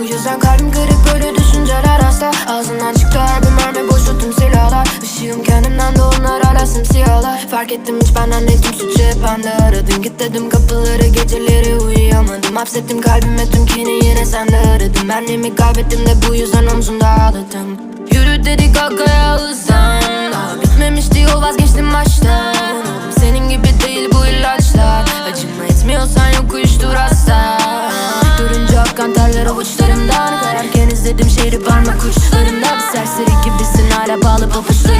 Bu yüzden kalbim kırık böyle düşünceler asla Ağzından çıktı her bir mermi boşu tüm silahlar. Işığım kendimden de onlar hala simsiyahlar Fark ettim hiç benden ne tüm suçu hep bende. Aradın Git dedim kapıları geceleri uyuyamadım. Hapsettim kalbime tüm kini yine sende aradım. Benliğimi kaybettim de bu yüzden omzumda ağladım. Yürü dedik kalkaya hızlan. Daha bitmemişti yol vazgeçtim baştan terler avuçlarımdan Kararken izledim şehri parmak uçlarımda Bir serseri gibisin hala bağlı pabuçlarınla